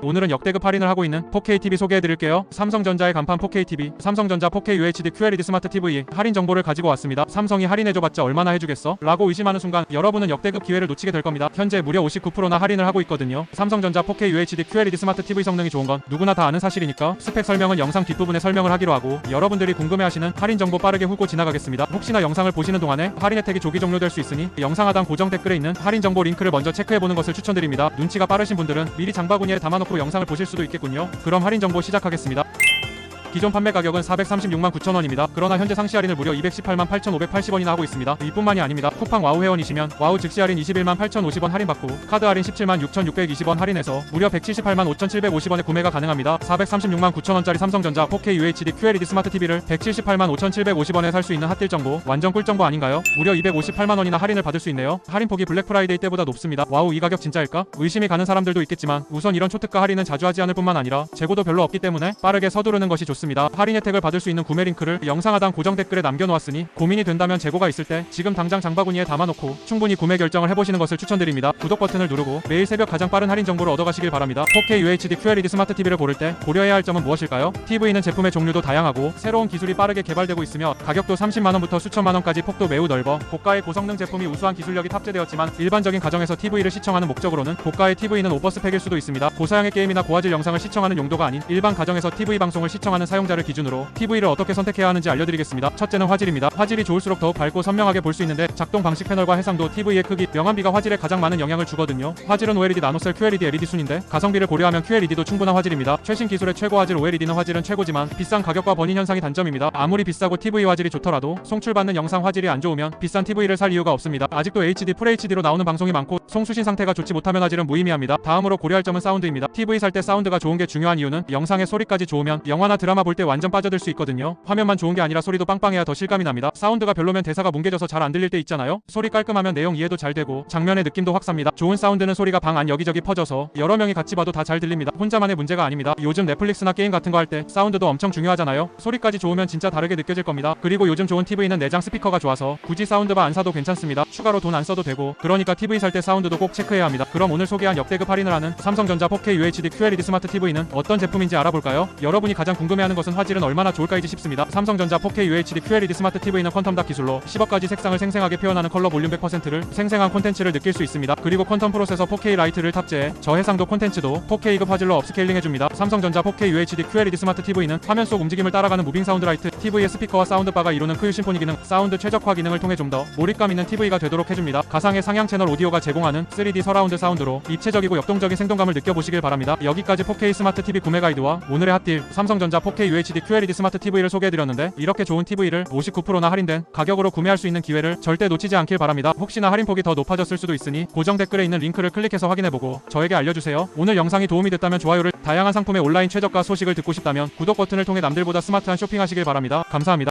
오늘은 역대급 할인을 하고 있는 4K TV 소개해드릴게요. 삼성전자의 간판 4K TV, 삼성전자 4K UHD QLED 스마트 TV 할인 정보를 가지고 왔습니다. 삼성이 할인해줘봤자 얼마나 해주겠어? 라고 의심하는 순간 여러분은 역대급 기회를 놓치게 될 겁니다. 현재 무려 59%나 할인을 하고 있거든요. 삼성전자 4K UHD QLED 스마트 TV 성능이 좋은 건 누구나 다 아는 사실이니까 스펙 설명은 영상 뒷부분에 설명을 하기로 하고 여러분들이 궁금해하시는 할인 정보 빠르게 훑고 지나가겠습니다. 혹시나 영상을 보시는 동안에 할인 혜택이 조기 종료될 수 있으니 영상 하단 고정 댓글에 있는 할인 정보 링크를 먼저 체크해보는 것을 추천드립니다. 눈치가 빠르신 분들은 미리 장바구니에 담아놓고 영상을 보실 수도 있겠군요. 그럼 할인 정보 시작하겠습니다. 기존 판매 가격은 436만 9천원입니다. 그러나 현재 상시 할인을 무려 218만 8,580원이나 하고 있습니다. 이뿐만이 아닙니다. 쿠팡 와우 회원이시면 와우 즉시 할인 21만 8,050원 할인받고 카드 할인 17만 6,620원 할인해서 무려 178만 5,750원에 구매가 가능합니다. 436만 9천원짜리 삼성전자 4K UHD QLED 스마트 TV를 178만 5,750원에 살 수 있는 핫딜 정보 완전 꿀 정보 아닌가요? 무려 258만 원이나 할인을 받을 수 있네요. 할인 폭이 블랙 프라이데이 때보다 높습니다. 와우 이 가격 진짜일까? 의심이 가는 사람들도 있겠지만 우선 이런 초특가 할인은 자주 하지 않을 뿐만 아니라 재고도 별로 없기 때문에 빠르게 서두르는 것이 좋습니다. 할인 혜택을 받을 수 있는 구매 링크를 영상 하단 고정 댓글에 남겨놓았으니 고민이 된다면 재고가 있을 때 지금 당장 장바구니에 담아놓고 충분히 구매 결정을 해보시는 것을 추천드립니다. 구독 버튼을 누르고 매일 새벽 가장 빠른 할인 정보를 얻어가시길 바랍니다. 4K UHD QLED 스마트 TV를 고를 때 고려해야 할 점은 무엇일까요? TV는 제품의 종류도 다양하고 새로운 기술이 빠르게 개발되고 있으며 가격도 30만 원부터 수천만 원까지 폭도 매우 넓어 고가의 고성능 제품이 우수한 기술력이 탑재되었지만 일반적인 가정에서 TV를 시청하는 목적으로는 고가의 TV는 오버스펙일 수도 있습니다. 고사양의 게임이나 고화질 영상을 시청하는 용도가 아닌 일반 가정에서 TV 방송을 시청하는 사용자를 기준으로 TV를 어떻게 선택해야 하는지 알려드리겠습니다. 첫째는 화질입니다. 화질이 좋을수록 더욱 밝고 선명하게 볼 수 있는데 작동 방식 패널과 해상도 TV의 크기, 명암비가 화질에 가장 많은 영향을 주거든요. 화질은 OLED 나노셀 QLED LED 순인데 가성비를 고려하면 QLED도 충분한 화질입니다. 최신 기술의 최고 화질 OLED는 화질은 최고지만 비싼 가격과 번인 현상이 단점입니다. 아무리 비싸고 TV 화질이 좋더라도 송출받는 영상 화질이 안 좋으면 비싼 TV를 살 이유가 없습니다. 아직도 HD, FHD로 나오는 방송이 많고 송수신 상태가 좋지 못하면 화질은 무의미합니다. 다음으로 고려할 점은 사운드입니다. TV 살 때 사운드가 좋은 게 중요한 이유는 영상의 소리까지 좋으면 영화나 드라마 볼 때 완전 빠져들 수 있거든요. 화면만 좋은 게 아니라 소리도 빵빵해야 더 실감이 납니다. 사운드가 별로면 대사가 뭉개져서 잘 안 들릴 때 있잖아요. 소리 깔끔하면 내용 이해도 잘 되고 장면의 느낌도 확 삽니다. 좋은 사운드는 소리가 방 안 여기저기 퍼져서 여러 명이 같이 봐도 다 잘 들립니다. 혼자만의 문제가 아닙니다. 요즘 넷플릭스나 게임 같은 거 할 때 사운드도 엄청 중요하잖아요. 소리까지 좋으면 진짜 다르게 느껴질 겁니다. 그리고 요즘 좋은 TV는 내장 스피커가 좋아서 굳이 사운드바 안 사도 괜찮습니다. 추가로 돈 안 써도 되고 그러니까 TV 살 때 사운드도 꼭 체크해야 합니다. 그럼 오늘 소개한 역대급 할인을 하는 삼성전자 4K UHD QLED 스마트 TV는 어떤 제품인지 알아볼까요? 여러분이 가장 궁금해하는 것은 화질은 얼마나 좋을까이지 싶습니다. 삼성전자 4K UHD QLED 스마트 TV는 퀀텀 닥 기술로 10억 가지 색상을 생생하게 표현하는 컬러 볼륨 100%를 생생한 콘텐츠를 느낄 수 있습니다. 그리고 퀀텀 프로세서 4K 라이트를 탑재해 저해상도 콘텐츠도 4K급 화질로 업스케일링 해줍니다. 삼성전자 4K UHD QLED 스마트 TV는 화면 속 움직임을 따라가는 무빙 사운드 라이트, TV의 스피커와 사운드바가 이루는 크유 심포니 기능, 사운드 최적화 기능을 통해 좀 더 몰입감 있는 TV가 되도록 해줍니다. 가상의 상향 채널 오디오가 제공하는 3D 서라운드 사운드로 입체적이고 역동적인 생동감을 느껴보시길 바랍니다. 여기까지 4K 스마트 TV 구매 가이드와 오늘의 핫딜 삼성전자 4K UHD QLED 스마트 TV를 소개해드렸는데 이렇게 좋은 TV를 59%나 할인된 가격으로 구매할 수 있는 기회를 절대 놓치지 않길 바랍니다. 혹시나 할인폭이 더 높아졌을 수도 있으니 고정 댓글에 있는 링크를 클릭해서 확인해보고 저에게 알려주세요. 오늘 영상이 도움이 됐다면 좋아요를 다양한 상품의 온라인 최저가 소식을 듣고 싶다면 구독 버튼을 통해 남들보다 스마트한 쇼핑하시길 바랍니다. 감사합니다.